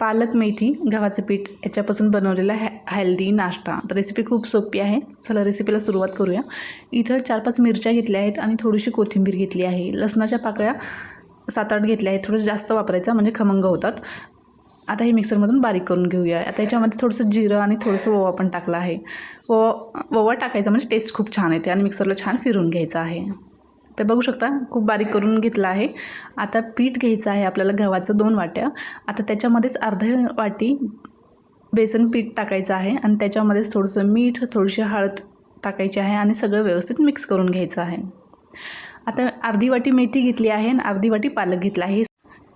पालक मेथी गव्हाचं पीठ याच्यापासून बनवलेला हे हेल्दी नाश्ता. तर रेसिपी खूप सोपी आहे. चला रेसिपीला सुरुवात करूया. इथं चार पाच मिरच्या घेतल्या आहेत आणि थोडीशी कोथिंबीर घेतली आहे. लसणाच्या पाकळ्या सात आठ घेतल्या आहेत. थोडं जास्त वापरायचा म्हणजे खमंग होतात. आता हे मिक्सरमधून बारीक करून घेऊया. आता याच्यामध्ये थोडंसं जिरं आणि थोडंसं ओवा पण टाकलं आहे. ओवा ओवा टाकायचा म्हणजे टेस्ट खूप छान येते आणि मिक्सरला छान फिरून घ्यायचा आहे. तर बघू शकता खूप बारीक करून घेतलं आहे. आता पीठ घ्यायचं आहे आपल्याला गव्हाचं दोन वाट्या. आता त्याच्यामध्येच अर्धे वाटी बेसन पीठ टाकायचं आहे आणि त्याच्यामध्येच थोडंसं मीठ थोडीशी हळद टाकायची आहे आणि सगळं व्यवस्थित मिक्स करून घ्यायचं आहे. आता अर्धी वाटी मेथी घेतली आहे आणि अर्धी वाटी पालक घेतला आहे.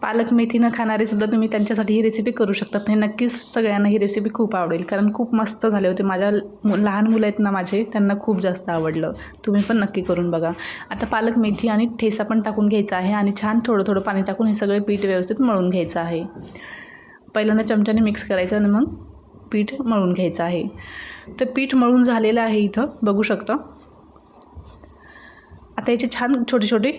पालक मेथी न खाणारे सुद्धा तुम्ही त्यांच्यासाठी ही रेसिपी करू शकतात. हे नक्कीच सगळ्यांना ही रेसिपी खूप आवडेल. कारण खूप मस्त झाले होते. माझ्या मु- लहान मुलं आहेत ना माझे त्यांना खूप जास्त आवडलं. तुम्ही पण नक्की करून बघा. आता पालक मेथी आणि ठेसा पण टाकून घ्यायचा आहे आणि छान थोडं थोडं पाणी टाकून हे सगळे पीठ व्यवस्थित मळून घ्यायचं आहे. पहिल्यांदा चमच्याने मिक्स करायचं आणि मग पीठ मळून घ्यायचं आहे. तर पीठ मळून झालेलं आहे इथं. बघू शकता. आता याचे छान छोटे छोटे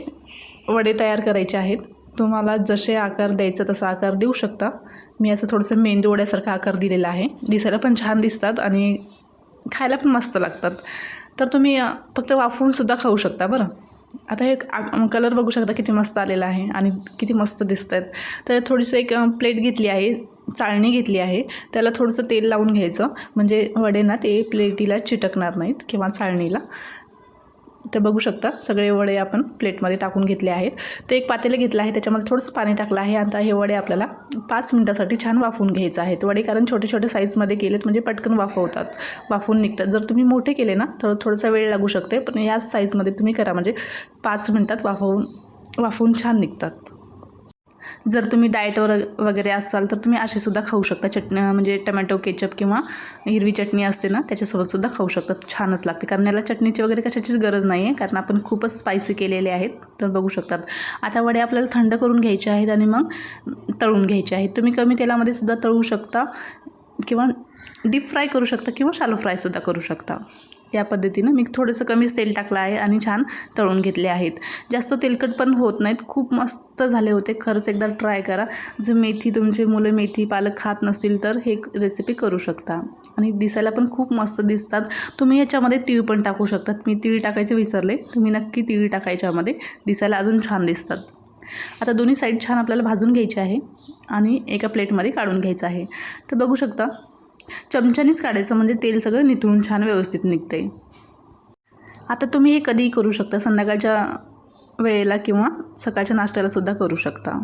वडे तयार करायचे आहेत. तुम्हाला जसे आकार द्यायचं तसा आकार देऊ शकता. मी असं थोडंसं मेंदूवड्यासारखा आकार दिलेला आहे. दिसायला पण छान दिसतात आणि खायला पण मस्त लागतात. तर तुम्ही फक्त वाफवूनसुद्धा खाऊ शकता बरं. आता हे कलर बघू शकता किती मस्त आलेला आहे आणि किती मस्त दिसत आहेत तर थोडीसं एक प्लेट घेतली आहे चाळणी घेतली आहे. त्याला थोडंसं तेल लावून घ्यायचं. म्हणजे वडे ना ते प्लेटीला चिटकणार नाहीत किंवा चाळणीला. तर बघू शकता सगळे वडे आपण प्लेटमध्ये टाकून घेतले आहेत. ते एक पातेलं घेतलं आहे त्याच्यामध्ये थोडंसं पाणी टाकलं आहे. आता हे वडे आपल्याला पाच मिनटासाठी छान वाफवून घ्यायचं आहेत. वडे कारण छोटे छोटे साईजमध्ये केलेत म्हणजे पटकन वाफवतात वाफवून निघतात. जर तुम्ही मोठे केले ना तर थोडासा वेळ लागू शकते पण याच साईजमध्ये तुम्ही करा म्हणजे पाच मिनटात वाफवून वाफवून छान निघतात. जर तुम्ही डाएटवर वगैरे असाल तर तुम्ही असे सुद्धा खाऊ शकता. चटणी म्हणजे टमॅटो केचप किंवा हिरवी चटणी असते ना त्याच्यासोबतसुद्धा खाऊ शकता. छानच लागते. कारण याला चटणीची वगैरे कशाचीच गरज नाही आहे कारण आपण खूपच स्पायसी केलेले आहेत तर बघू शकतात. आता वडे आपल्याला थंड करून घ्यायचे आहेत आणि मग तळून घ्यायचे आहेत. तुम्ही कमी तेलामध्ये सुद्धा तळू शकता. किंवा डीप फ्राय करू शकता किंवा शालो फ्रायसुद्धा करू शकता. या पद्धतीनं मी थोडंसं कमीच तेल टाकलं आहे आणि छान तळून घेतले आहेत. जास्त तेलकट पण होत नाहीत. खूप मस्त झाले होते. खरंच एकदा ट्राय करा. जर मेथी तुमचे मुलं मेथी पालक खात नसतील तर हे रेसिपी करू शकता. आणि दिसायला पण खूप मस्त दिसतात. तुम्ही याच्यामध्ये तीळ पण टाकू शकतात मी तीळ टाकायचे विसरले. तुम्ही नक्की तीळ टाकायच्यामध्ये दिसायला अजून छान दिसतात. आता दोन्ही साईड छान आपल्याला भाजून घ्यायचे आहे आणि एका प्लेटमध्ये काढून घ्यायचं आहे. तर बघू शकता चमच्यानीच काढायचं म्हणजे तेल सगळं निथळून छान व्यवस्थित निघते आता तुम्ही हे कधीही करू शकता संध्याकाळच्या वेळेला किंवा सकाळच्या नाश्त्याला सुद्धा करू शकता.